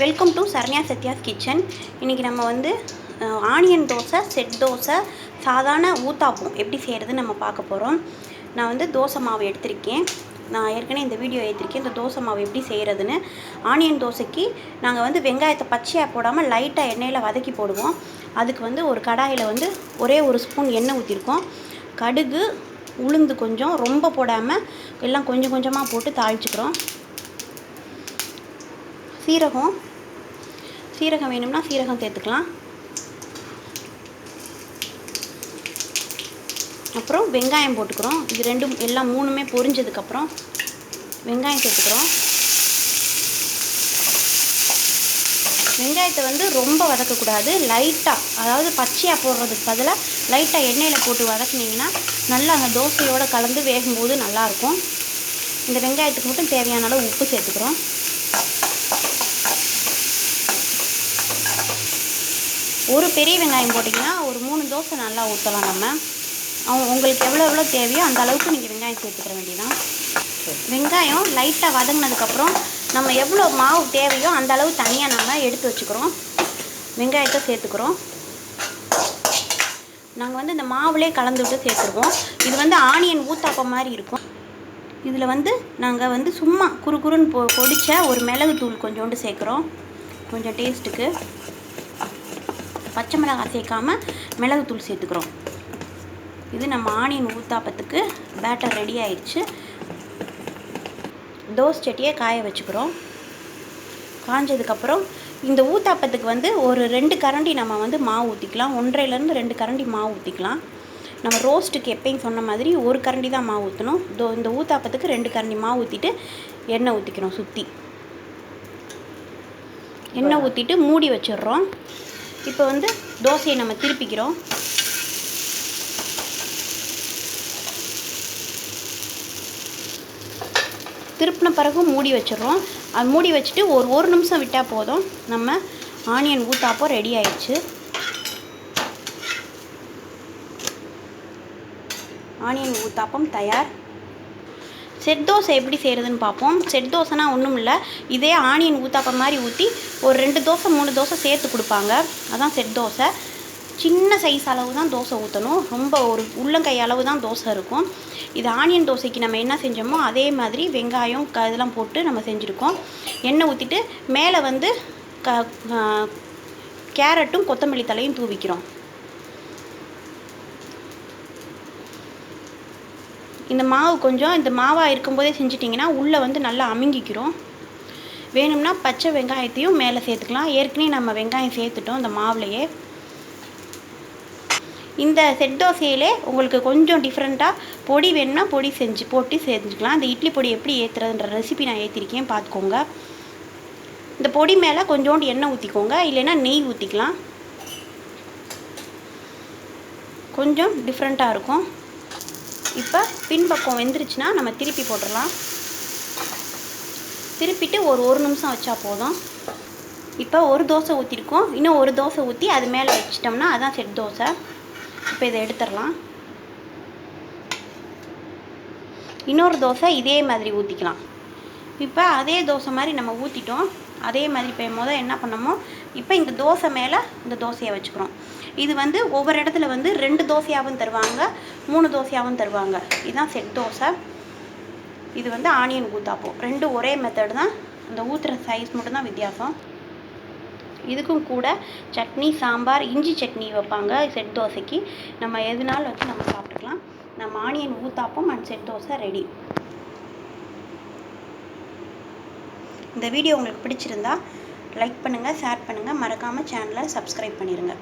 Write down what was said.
Welcome to Saranya Sathya's kitchen இன்றைக்கி நம்ம வந்து ஆனியன் தோசை செட் தோசை சாதாரண ஊத்தாப்பம் எப்படி செய்கிறதுன்னு நம்ம பார்க்க போகிறோம் நான் வந்து தோசை மாவு எடுத்திருக்கேன். நான் ஏற்கனவே இந்த வீடியோ எடுத்திருக்கேன். இந்த தோசை மாவு எப்படி செய்கிறதுன்னு ஆனியன் தோசைக்கு நாங்கள் வந்து வெங்காயத்தை பச்சையாக போடாமல் லைட்டாக எண்ணெயில் வதக்கி போடுவோம். அதுக்கு வந்து ஒரு கடாயில் வந்து ஒரே ஒரு ஸ்பூன் எண்ணெய் ஊற்றிருக்கோம் கடுகு உளுந்து கொஞ்சம் ரொம்ப போடாமல் எல்லாம் கொஞ்சம் கொஞ்சமாக போட்டு தாளிச்சுக்கிறோம். சீரகம். சீரகம் வேணும்னா சீரகம் சேர்த்துக்கலாம். அப்புறம் வெங்காயம் போட்டுக்கிறோம். இது ரெண்டும் எல்லாம் மூணுமே பொரிஞ்சதுக்கப்புறம் வெங்காயம் சேர்த்துக்கிறோம். வெங்காயத்தை வந்து ரொம்ப வதக்கக்கூடாது. லைட்டாக அதாவது பச்சையாக போடுறதுக்கு பதிலாக லைட்டாக எண்ணெயில் போட்டு வதக்குனிங்கன்னா நல்லா அந்த தோசையோடு கலந்து வேகும்போது நல்லாயிருக்கும் இந்த வெங்காயத்துக்கு மட்டும் தேவையான அளவு உப்பு சேர்த்துக்கிறோம். ஒரு பெரிய வெங்காயம் போட்டிங்கன்னா ஒரு மூணு தோசை நல்லா ஊற்றலாம் நம்ம. அவங்க உங்களுக்கு எவ்வளோ எவ்வளோ தேவையோ அந்த அளவுக்கு நீங்கள் வெங்காயம் சேர்த்துக்கிற வேண்டியதான் வெங்காயம் லைட்டாக வதங்கினதுக்கப்புறம் நம்ம எவ்வளோ மாவு தேவையோ அந்த அளவு தனியாக நாங்கள் எடுத்து வச்சுக்கிறோம். வெங்காயத்தை சேர்த்துக்கிறோம். நாங்கள் வந்து இந்த மாவுலே கலந்து விட்டு சேர்த்துருவோம். இது வந்து ஆனியன் ஊத்தாப்பம் மாதிரி இருக்கும். இதில் வந்து நாங்கள் வந்து சும்மா குறு குறுன்னு பொ பொடித்த ஒரு மிளகு தூள் கொஞ்சோண்டு சேர்க்குறோம். கொஞ்சம் டேஸ்ட்டுக்கு பச்சை மிளகாய் சேர்க்காம மிளகுத்தூள் சேர்த்துக்கிறோம். இது நம்ம ஆனியன் ஊத்தாப்பத்துக்கு பேட்டர் ரெடி ஆயிடுச்சு. தோசை சட்டியை காய வச்சுக்கிறோம். காஞ்சதுக்கப்புறம் இந்த ஊத்தாப்பத்துக்கு வந்து ஒரு ரெண்டு கரண்டி நம்ம வந்து மாவு ஊற்றிக்கலாம் ஒன்றையிலேருந்து ரெண்டு கரண்டி மாவு ஊற்றிக்கலாம் நம்ம ரோஸ்ட்டுக்கு எப்பயும் சொன்ன மாதிரி ஒரு கரண்டி தான் மாவு ஊற்றணும் தோ இந்த ஊத்தாப்பத்துக்கு ரெண்டு கரண்டி மாவு ஊற்றிட்டு எண்ணெய் ஊற்றிக்கிறோம் சுற்றி எண்ணெய் ஊற்றிட்டு மூடி வச்சிடுறோம். இப்போ வந்து தோசையை நம்ம திருப்பிக்கிறோம். திருப்பின பிறகு மூடி வச்சிடுறோம். அது மூடி வச்சுட்டு ஒரு ஒரு நிமிஷம் விட்டால் போதும். நம்ம ஆனியன் ஊத்தாப்பம் ரெடி ஆயிடுச்சு. ஆனியன் ஊத்தாப்பம் தயார். செட் தோசை எப்படி செய்கிறதுன்னு பார்ப்போம். செட் தோசைனா ஒன்றும் இல்லை இதே ஆனியன் ஊத்தாப்பம் மாதிரி ஊற்றி ஒரு ரெண்டு தோசை மூணு தோசை சேர்த்து கொடுப்பாங்க. அதான் செட் தோசை. சின்ன சைஸ் அளவு தான் தோசை ஊற்றணும் ரொம்ப ஒரு உள்ளங்கை அளவு தான் தோசை இருக்கும். இது ஆனியன் தோசைக்கு நம்ம என்ன செஞ்சோமோ அதே மாதிரி வெங்காயம் க இதெல்லாம் போட்டு நம்ம செஞ்சுருக்கோம். எண்ணெய் ஊற்றிட்டு மேலே வந்து க கேரட்டும் கொத்தமல்லி தலையும் தூவிக்கிறோம். இந்த மாவு கொஞ்சம் இந்த மாவாக இருக்கும்போதே செஞ்சிட்டிங்கன்னா உள்ளே வந்து நல்லா அமுங்கிக்கிறோம் வேணும்னா பச்சை வெங்காயத்தையும் மேலே சேர்த்துக்கலாம். ஏற்கனவே நம்ம வெங்காயம் சேர்த்துட்டோம் இந்த மாவுலையே. இந்த செட் தோசையிலே உங்களுக்கு கொஞ்சம் டிஃப்ரெண்ட்டாக பொடி வேணும்னா பொடி செஞ்சு போட்டு செஞ்சுக்கலாம். இந்த இட்லி பொடி எப்படி ஏற்றுறதுன்ற ரெசிபி நான் ஏற்றிருக்கேன் பார்த்துக்கோங்க இந்த பொடி மேலே கொஞ்சோண்டு எண்ணெய் ஊற்றிக்கோங்க இல்லைன்னா நெய் ஊற்றிக்கலாம் கொஞ்சம் டிஃப்ரெண்ட்டாக இருக்கும். இப்போ பின்பக்கம் வெந்துருச்சுன்னா நம்ம திருப்பி போட்டுடலாம். திருப்பிட்டு ஒரு ஒரு நிமிஷம் வச்சா போதும். இப்போ ஒரு தோசை ஊற்றிருக்கோம் இன்னும் ஒரு தோசை ஊற்றி அது மேலே வச்சிட்டோம்னா அதான் செட் தோசை. இப்போ இதை எடுத்துடலாம். இன்னொரு தோசை இதே மாதிரி ஊற்றிக்கலாம் இப்போ அதே தோசை மாதிரி நம்ம ஊற்றிட்டோம் அதே மாதிரி இப்போ முதல் என்ன பண்ணமோ இப்போ இந்த தோசை மேலே இந்த தோசையை வச்சுக்கிறோம். இது வந்து ஒவ்வொரு இடத்துல வந்து ரெண்டு தோசையாகவும் தருவாங்க. மூணு தோசையாகவும் தருவாங்க. இதுதான் செட் தோசை. இது வந்து ஆனியன் ஊத்தாப்பம் ரெண்டும் ஒரே மெத்தடு தான். அந்த ஊற்றுற சைஸ் மட்டும்தான் வித்தியாசம். இதுக்கும் கூட சட்னி சாம்பார் இஞ்சி சட்னி வைப்பாங்க செட் தோசைக்கு. நம்ம எதுனாலும் வச்சு நம்ம சாப்பிட்டுக்கலாம். நம்ம onion uttapam and set dosa ready இந்த வீடியோ உங்களுக்கு பிடிச்சிருந்தா லைக் பண்ணுங்கள் ஷேர் பண்ணுங்கள் மறக்காமல் சேனலை சப்ஸ்கிரைப் பண்ணிடுங்க